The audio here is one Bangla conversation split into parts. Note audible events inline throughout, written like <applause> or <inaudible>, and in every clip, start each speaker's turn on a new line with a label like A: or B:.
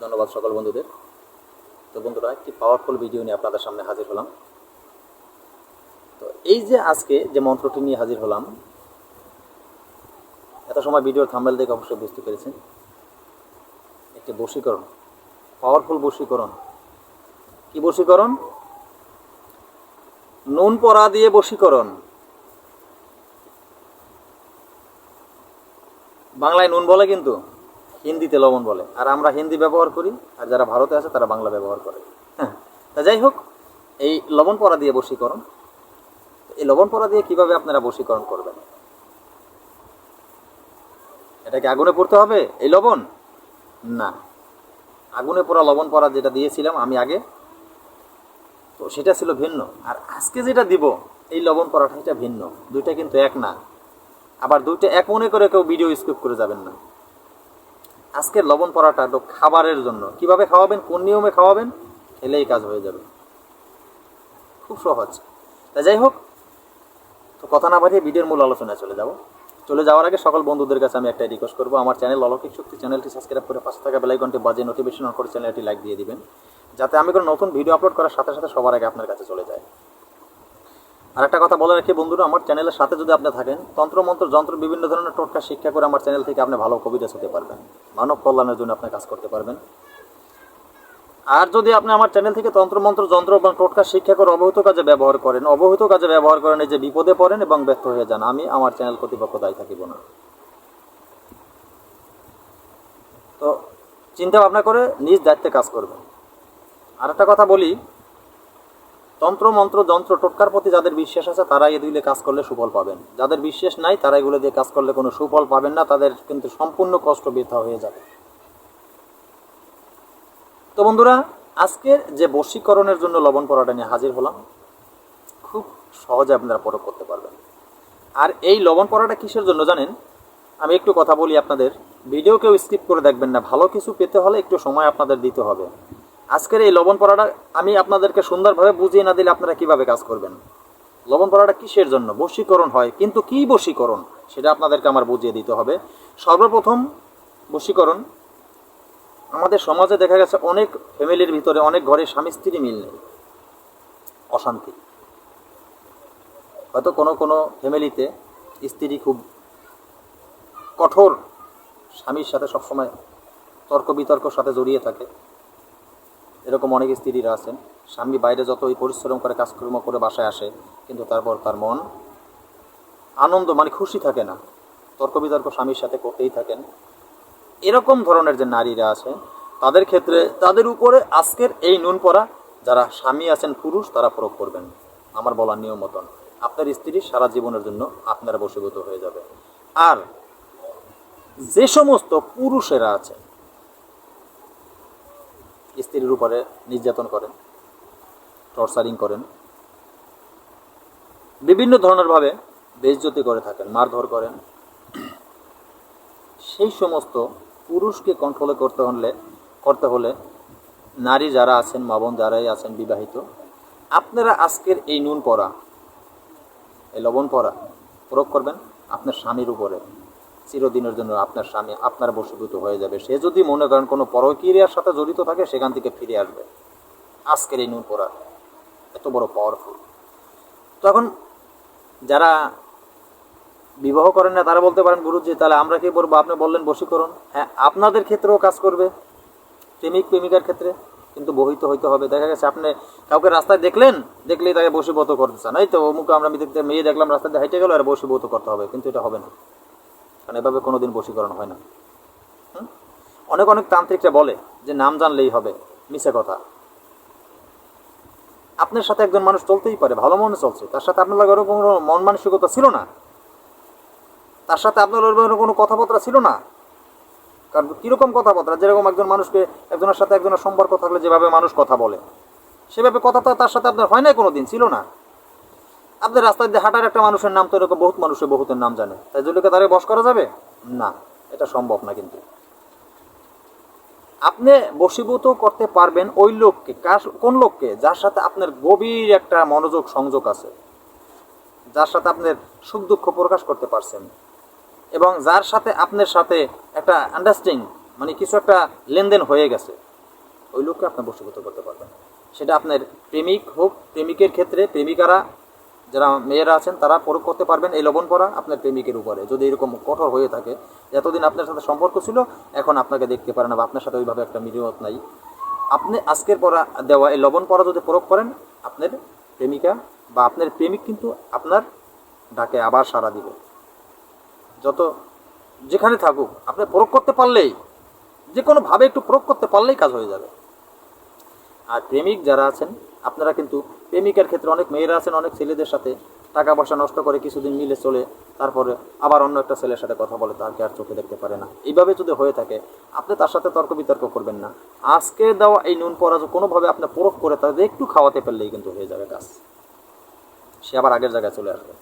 A: ধন্যবাদ সকল বন্ধুদের। তো বন্ধুরা, একটি পাওয়ারফুল ভিডিও নিয়ে আপনাদের সামনে হাজির হলাম। তো এই যে আজকে যে মন্ত্রটি নিয়ে হাজির হলাম, এত সময় ভিডিওর থাম্বেল দেখে অবশ্যই বুঝতে পেরেছেন। একটি বশীকরণ পাওয়ারফুল বশীকরণ। কি বশীকরণ? নুন পরা দিয়ে বশীকরণ। বাংলায় নুন বলে কিন্তু। হিন্দিতে লবণ বলে। আর আমরা হিন্দি ব্যবহার করি, আর যারা ভারতে আছে তারা বাংলা ব্যবহার করে। হ্যাঁ তা যাই হোক, এই লবণ পরা দিয়ে বশীকরণ। এই লবণ পরা দিয়ে কীভাবে আপনারা বশীকরণ করবেন? এটাকে আগুনে পড়তে হবে? এই লবণ? না। আগুনে পোড়া লবণ পরা যেটা দিয়েছিলাম আমি আগে, তো সেটা ছিল ভিন্ন। আর আজকে যেটা দিব, এই লবণ পরাটা এটা ভিন্ন। দুইটা কিন্তু এক না। আবার দুইটা এক মনে করে কেউ ভিডিও স্কিপ করে যাবেন না। আজকের লবণ পরাটা একটু খাবারের জন্য। কীভাবে খাওয়াবেন, কোন নিয়মে খাওয়াবেন খেলেই কাজ হয়ে যাবে। খুব সহজ। তা যাই হোক, তো কথা না বাড়িয়ে ভিডিওর মূল আলোচনায় চলে যাব। চলে যাওয়ার আগে সকল বন্ধুদের কাছে আমি একটা রিকোয়েস্ট করব, আমার চ্যানেল অলৌকিক শক্তি চ্যানেলটি সাবস্ক্রাইব করে পাশে থাকা বেলাইকনটি বাজে নোটিফিকেশন অন করে চ্যানেলটি লাইক দিয়ে দিবেন। যাতে আমি কোনো নতুন ভিডিও আপলোড করার সাথে সাথে সবার আগে আপনার কাছে চলে যায়। আর একটা কথা বলে রাখি বন্ধুরা, আমার চ্যানেলের সাথে যদি আপনি থাকেন, তন্ত্র, মন্ত্র, যন্ত্র, বিভিন্ন ধরনের টোটকা শিক্ষা করে আমার চ্যানেল থেকে আপনি ভালো কবিতা হতে পারবেন। মানব কল্যাণের জন্য আপনি কাজ করতে পারবেন। আর যদি আপনি আমার চ্যানেল থেকে তন্ত্রমন্ত্র যন্ত্র এবং টোটকা শিক্ষা করে অবহিত কাজে ব্যবহার করেন, অবহিত কাজে ব্যবহার করেন, এই যে বিপদে পড়েন এবং ব্যর্থ হয়ে যান, আমি আমার চ্যানেল কর্তৃপক্ষ দায়ী থাকিব না। তো চিন্তা ভাবনা করে নিজ দায়িত্বে কাজ করবেন। আর একটা কথা বলি তন্ত্র, মন্ত্র, যন্ত্র, টোটকার প্রতি যাদের বিশ্বাস আছে তারা এগুলো কাজ করলে সুফল পাবেন। যাদের বিশ্বাস নাই তারা এগুলো দিয়ে কাজ করলে কোনো সুফল পাবেন না, তাদের কিন্তু সম্পূর্ণ কষ্ট বৃথা হয়ে যাবে। তো বন্ধুরা, আজকের যে বশীকরণের জন্য লবণ পরাটা নিয়ে হাজির হলাম, খুব সহজে আপনারা প্রয়োগ করতে পারবেন। আর এই লবণ পরাটা কিসের জন্য জানেন? আমি একটু কথা বলি আপনাদের। ভিডিও কেউ স্কিপ করে দেখবেন না। ভালো কিছু পেতে হলে একটু সময় আপনাদের দিতে হবে। আজকের এই লবণ পরাটা আমি আপনাদেরকে সুন্দরভাবে বুঝিয়ে না দিলে আপনারা কীভাবে কাজ করবেন? লবণ পরাটা কিসের জন্য? বশীকরণ হয়। কিন্তু কি বশীকরণ? সেটা আপনাদেরকে আমার বুঝিয়ে দিতে হবে। সর্বপ্রথম বশীকরণ। আমাদের সমাজে দেখা গেছে অনেক ফ্যামিলির ভিতরে অনেক ঘরে স্বামী স্ত্রী মিল নেই। অশান্তি। হয়তো কোনো কোনো ফ্যামিলিতে স্ত্রী খুব কঠোর, স্বামীর সাথে সবসময় তর্ক বিতর্কর সাথে জড়িয়ে থাকে। এরকম অনেক স্ত্রীরা আছেন। স্বামী বাইরে যতই পরিশ্রম করে, কাজকর্ম করে বাসায় আসে, কিন্তু তারপর তার মন আনন্দ মানে খুশি থাকে না। তর্ক বিতর্ক স্বামীর সাথে করতেই থাকেন। এরকম ধরনের যে নারীরা আছে, তাদের ক্ষেত্রে তাদের উপরে আজকের এই নুন পরা যারা স্বামী আছেন পুরুষ, তারা প্রয়োগ করবেন। আমার বলার নিয়ম মতন, আপনার স্ত্রী সারা জীবনের জন্য আপনারা বশীভূত হয়ে যাবে। আর যে সমস্ত পুরুষেরা আছে স্ত্রীর উপরে নির্যাতন করেন টর্চারিং করেন। বিভিন্ন ধরনের ভাবে বেজ্জতি করে থাকেন, মারধর করেন। সেই সমস্ত পুরুষকে কন্ট্রোলে করতে হলে করতে হলে নারী যারা আছেন, মা বোন যারাই আছেন বিবাহিত, আপনারা আজকের এই নুন পরা এই লবণ পরা প্রয়োগ করবেন আপনার স্বামীর উপরে। চিরদিনের জন্য আপনার স্বামী আপনার বশীভূত হয়ে যাবে। সে যদি মনে করেন কোনো পরকীরিয়ার সাথে জড়িত থাকে, সেখান থেকে ফিরে আসবে। আজকের এই নুন পরা এত বড় পাওয়ারফুল তখন যারা বিবাহ করেন না, তারা বলতে পারেন, গুরুজি, তাহলে আমরা কি বলব? আপনি বললেন বশীকরণ। হ্যাঁ আপনাদের ক্ষেত্রেও কাজ করবে, প্রেমিক, প্রেমিকার ক্ষেত্রে। কিন্তু বহিত হইতে হবে। দেখা গেছে আপনি কাউকে রাস্তায় দেখলেন, দেখলেই তাকে বশীভূত করতে চান। এই তো অমুক আমরা মেয়ে দেখলাম, রাস্তায় হেঁটে গেল, আর বশীভূত করতে হবে। কিন্তু এটা হবে না। কারণ এভাবে কোনোদিন বশীকরণ হয় না। অনেক অনেক তান্ত্রিকরা বলে যে নাম জানলেই হবে মিশে কথা। আপনার সাথে একজন মানুষ চলতেই পারে, ভালো মনে চলছে। তার সাথে আপনার ওরকম কোনো মন মানসিকতা ছিল না। তার সাথে আপনার ওরকম কোনো কথাবার্তা ছিল না। কারণ কীরকম কথাবার্তা? যেরকম একজন মানুষকে, একজনের সাথে একজনের সম্পর্ক থাকলে যেভাবে মানুষ কথা বলে, সেভাবে কথা তার সাথে আপনার হয় না কোনো দিন ছিল না। আপনার রাস্তায় দিয়ে হাঁটার একটা মানুষের নাম তো এরকম বহুত মানুষের বহুতের নাম জানে। তাই জন্য তারে বস করা যাবে? না, এটা সম্ভব না কিন্তু। আপনি বশীভূত করতে পারবেন ওই লোককে কোন লোককে? যার সাথে আপনার গভীর একটা মনোযোগ, সংযোগ আছে। যার সাথে আপনার সুখ দুঃখ প্রকাশ করতে পারছেন। এবং যার সাথে আপনার সাথে একটা আন্ডারস্ট্যান্ডিং মানে কিছু একটা লেনদেন হয়ে গেছে, ওই লোককে আপনার বশীভূত করতে পারবেন। সেটা আপনার প্রেমিক হোক, প্রেমিকের ক্ষেত্রে, প্রেমিকারা যারা মেয়েরা আছেন, তারা প্রয়োগ করতে পারবেন এই লবণ পরা আপনার প্রেমিকের উপরে। যদি এরকম কঠোর হয়ে থাকে, এতদিন আপনার সাথে সম্পর্ক ছিল, এখন আপনাকে দেখতে পারে না বা আপনার সাথে ওইভাবে একটা মিলিয়ত নাই। আপনি আজকের পরা দেওয়া এই লবণ পরা যদি প্রয়োগ করেন, আপনার প্রেমিকা বা আপনার প্রেমিক কিন্তু আপনার ডাকে আবার সাড়া দিবে। যত যেখানে থাকুক, আপনি প্রয়োগ করতে পারলেই যে কোনোভাবে একটু প্রয়োগ করতে পারলেই কাজ হয়ে যাবে। আর প্রেমিক যারা আছেন আপনারা কিন্তু প্রেমিকার ক্ষেত্রে অনেক মেয়েরা আছেন, অনেক ছেলেদের সাথে টাকা পয়সা নষ্ট করে কিছুদিন মিলে চলে, তারপরে আবার অন্য একটা ছেলের সাথে কথা বলে তাকে আর চোখে দেখতে পারে না। এইভাবে যদি হয়ে থাকে, আপনি তার সাথে তর্ক বিতর্ক করবেন না। আজকে দেওয়া এই নুন পরাজ কোনোভাবে আপনি প্রয়োগ করে তাদের একটু খাওয়াতে পারলেই কিন্তু হয়ে যাবে কাজ। সে আবার আগের জায়গায় চলে আসবে।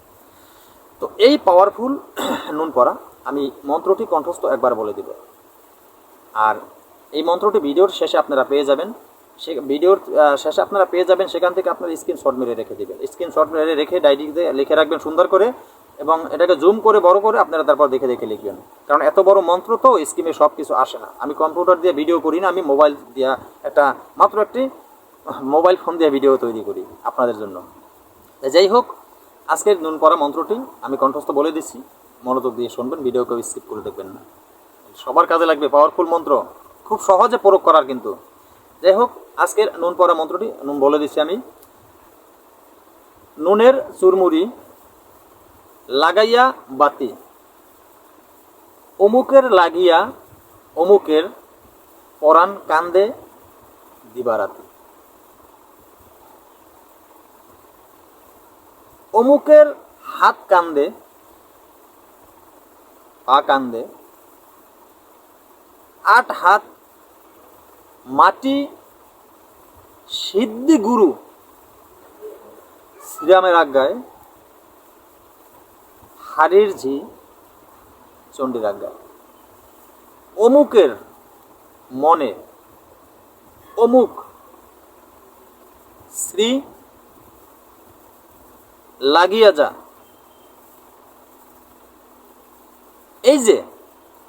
A: তো এই পাওয়ারফুল <clears throat> নুন পরা, আমি মন্ত্রটি কণ্ঠস্থ একবার বলে দিব। আর এই মন্ত্রটি ভিডিওর শেষে আপনারা পেয়ে যাবেন। সে ভিডিওর শেষে আপনারা পেয়ে যাবেন, সেখান থেকে আপনার স্ক্রিনশট মেরে রেখে দেবেন। স্ক্রিনশট মেরে রেখে ডায়েরিতে লিখে রাখবেন সুন্দর করে এবং এটাকে জুম করে, বড় করে আপনারা তারপর দেখে দেখে লিখবেন। কারণ এত বড় মন্ত্র তো স্কিমে সব কিছু আসে না। আমি কম্পিউটার দিয়ে ভিডিও করি না, আমি মোবাইল দিয়ে একটা, মাত্র একটি মোবাইল ফোন দিয়ে ভিডিও তৈরি করি আপনাদের জন্য। যাই হোক, আজকের নুন পড়া মন্ত্রটি আমি কণ্ঠস্থ বলে দিচ্ছি। মনোযোগ দিয়ে শুনবেন ভিডিও কেউ স্কিপ করে দেখবেন না। সবার কাজে লাগবে পাওয়ারফুল মন্ত্র। খুব সহজে প্রয়োগ করার কিন্তু। যাই হোক আজকের নুন পড়া মন্ত্রটি নুন বলে দিচ্ছি আমি। নুনের চুরমুড়ি, লাগাইয়া বাতি। অমুকের লাগিয়া অমুকের পরাণ কান্দে দিবারাতি। অমুকের হাত কান্দে, পা কান্দে। আট হাত মাটি সিদ্ধি গুরু শ্রীরামের আজ্ঞায় হাড়ির ঝি চণ্ডীর আজ্ঞায়। অমুকের মনে অমুক শ্রী লাগিয়া যা। এই যে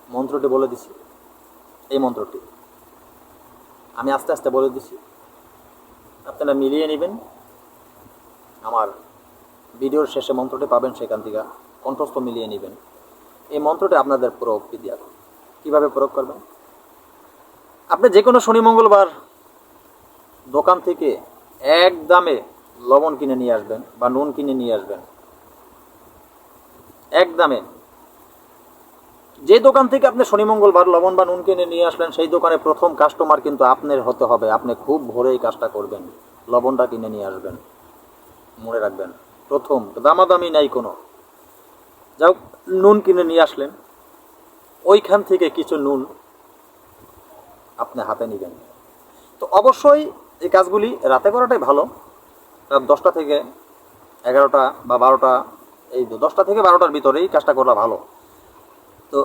A: মন্ত্রটি বলে দিছি, এই মন্ত্রটি। আমি আস্তে আস্তে বলে দিছি। আপনারা মিলিয়ে নেবেন। আমার ভিডিওর শেষে মন্ত্রটি পাবেন সেখান থেকে। কণ্ঠস্থ মিলিয়ে নেবেন। এই মন্ত্রটি আপনাদের প্রয়োগ দিয়া কীভাবে প্রয়োগ করবেন? আপনি যে কোনো শনি, মঙ্গলবার দোকান থেকে এক দামে লবণ কিনে নিয়ে আসবেন বা নুন কিনে নিয়ে আসবেন। এক দামে যে দোকান থেকে আপনি শনি, মঙ্গলবার লবণ বা নুন কিনে নিয়ে আসলেন, সেই দোকানে প্রথম কাস্টমার কিন্তু আপনার হতে হবে। আপনি খুব ভোরে এই কাজটা করবেন, লবণটা কিনে নিয়ে আসবেন। মনে রাখবেন, প্রথম দামাদামি নাই কোনো। যাও, নুন কিনে নিয়ে আসলেন। ওইখান থেকে কিছু নুন আপনি হাতে নেবেন তো অবশ্যই এই কাজগুলি রাতে করাটাই ভালো। রাত দশটা থেকে এগারোটা বা বারোটা, এই দশটা থেকে বারোটার ভিতরেই কাজটা করা ভালো। তো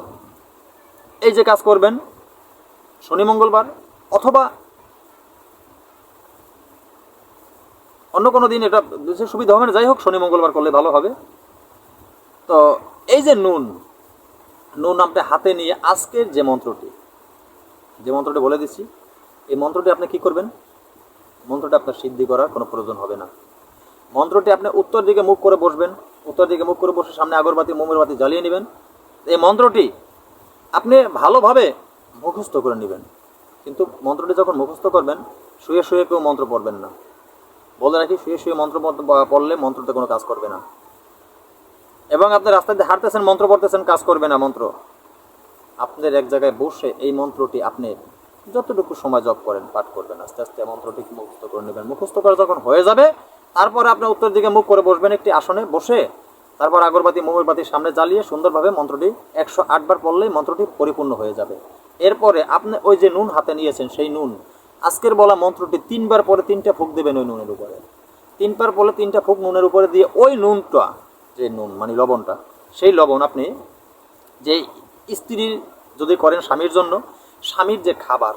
A: এই যে কাজ করবেন, শনি মঙ্গলবার অথবা অন্য কোনো দিন এটা বিশেষ সুবিধা হবে না, যাই হোক শনি মঙ্গলবার করলে ভালো হবে। তো এই যে নুন নুন আপনি হাতে নিয়ে আজকের যে মন্ত্রটি যে মন্ত্রটি বলে দিচ্ছি, এই মন্ত্রটি আপনি কি করবেন? মন্ত্রটি আপনার সিদ্ধি করার কোনো প্রয়োজন হবে না। মন্ত্রটি আপনি উত্তর দিকে মুখ করে বসবেন, উত্তর দিকে মুখ করে বসে সামনে আগরবাতি, মোমের বাতি জ্বালিয়ে নেবেন। এই মন্ত্রটি আপনি ভালোভাবে মুখস্থ করে নেবেন। কিন্তু মন্ত্রটি যখন মুখস্থ করবেন, শুয়ে শুয়ে কেউ মন্ত্র পড়বেন না। বলে রাখি, শুয়ে শুয়ে মন্ত্র পড়- পড়লে মন্ত্রতে কোনো কাজ করবে না। এবং আপনি রাস্তায় দিয়ে হাঁটতেছেন, মন্ত্র পড়তেছেন, কাজ করবে না মন্ত্র। আপনার এক জায়গায় বসে এই মন্ত্রটি আপনি যতটুকু সময় জপ করেন, পাঠ করবেন, আস্তে আস্তে মন্ত্রটি মুখস্থ করে নেবেন। মুখস্থ করা যখন হয়ে যাবে, তারপরে আপনি উত্তর দিকে মুখ করে বসবেন একটি আসনে, বসে তারপর আগরবাতি মোমবাতির সামনে জ্বালিয়ে সুন্দরভাবে মন্ত্রটি একশো আটবার পড়লেই মন্ত্রটি পরিপূর্ণ হয়ে যাবে। এরপরে আপনি ওই যে নুন হাতে নিয়েছেন, সেই নুন, আজকের বলা মন্ত্রটি তিনবার পরে তিনটা ফুক দেবেন ওই নুনের উপরে। তিনবার পরে তিনটা ফুক নুনের উপরে দিয়ে ওই নুনটা, যে নুন মানে লবণটা, সেই লবণ আপনি যে স্ত্রীর যদি করেন স্বামীর জন্য, স্বামীর যে খাবার,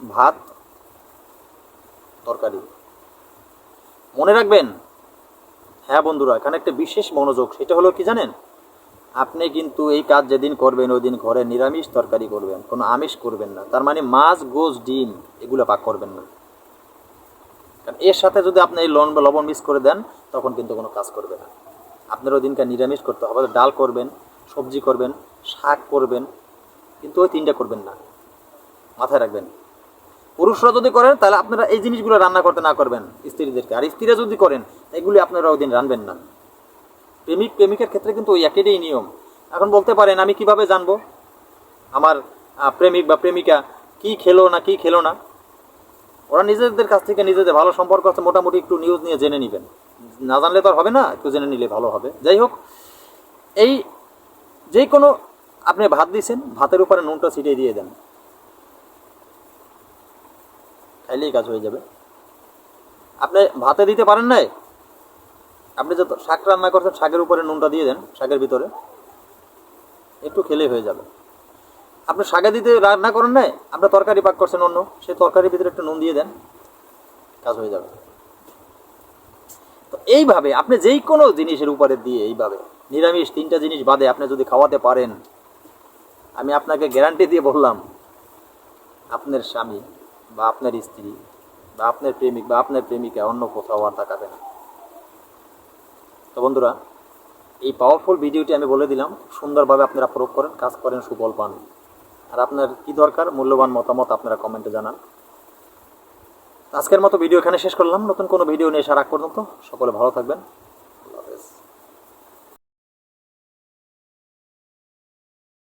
A: ভাত, তরকারি, মনে রাখবেন হ্যাঁ বন্ধুরা, এখানে একটা বিশেষ মনোযোগ, সেটা হলো কি জানেন? আপনি কিন্তু এই কাজ যেদিন করবেন ওই দিন ঘরে নিরামিষ তরকারি করবেন, কোনো আমিষ করবেন না। তার মানে মাছ গোস ডিম, এগুলো পাক করবেন না। কারণ এর সাথে যদি আপনি এই লবণ বা লবণ মিক্স করে দেন, তখন কিন্তু কোনো কাজ করবে না। আপনার ওই দিনকার নিরামিষ করতে হবে, ডাল করবেন, সবজি করবেন, শাক করবেন, কিন্তু ওই তিনটা করবেন না। মাথায় রাখবেন। পুরুষরা যদি করেন, তাহলে আপনারা এই জিনিসগুলো রান্না করতে না করবেন স্ত্রীদেরকে। আর স্ত্রীরা যদি করেন, এগুলি আপনারা ওই দিন রানবেন না। প্রেমিক, প্রেমিকের ক্ষেত্রে কিন্তু ওই একটাই নিয়ম। এখন বলতে পারেন, আমি কীভাবে জানব? আমার প্রেমিক বা প্রেমিকা কি খেলো না কি খেলো না? ওরা নিজেদের কাছ থেকে নিজেদের ভালো সম্পর্ক আছে, মোটামুটি একটু নিউজ নিয়ে জেনে নেবেন। না জানলে তো আর হবে না, একটু জেনে নিলে ভালো হবে। যাই হোক, এই যে কোনো, আপনি ভাত দিয়েছেন ভাতের উপরে নুনটা ছিটিয়ে দিয়ে দেন। খাইলেই কাজ হয়ে যাবে। আপনি ভাতে দিতে পারেন নাই? আপনি যত শাক রান্না করছেন, শাকের উপরে নুনটা দিয়ে দেন, শাকের ভিতরে। একটু খেলেই হয়ে যাবে। আপনি শাকে দিতে রান্না করেন নাই? আপনি তরকারি পাক করছেন অন্য, সেই তরকারির ভিতরে একটু নুন দিয়ে দেন, কাজ হয়ে যাবে। তো এইভাবে আপনি যেই কোনো জিনিসের উপরে দিয়ে এইভাবে, নিরামিষ তিনটা জিনিস বাদে আপনি যদি খাওয়াতে পারেন, আমি আপনাকে গ্যারান্টি দিয়ে বললাম, আপনার স্বামী বা আপনার স্ত্রী বা আপনার প্রেমিক বা আপনার প্রেমিকা অন্য কোথাও আর তাকাবে না। তো বন্ধুরা, এই পাওয়ারফুল ভিডিওটি আমি বলে দিলাম, সুন্দরভাবে আপনারা প্রয়োগ করেন, কাজ করেন, সুফল পান। আর আপনার কি দরকার, মূল্যবান মতামত আপনারা কমেন্টে জানান। আজকের মতো ভিডিও এখানে শেষ করলাম। নতুন কোনো ভিডিও নিয়ে সারা পর্যন্ত সকলে ভালো থাকবেন।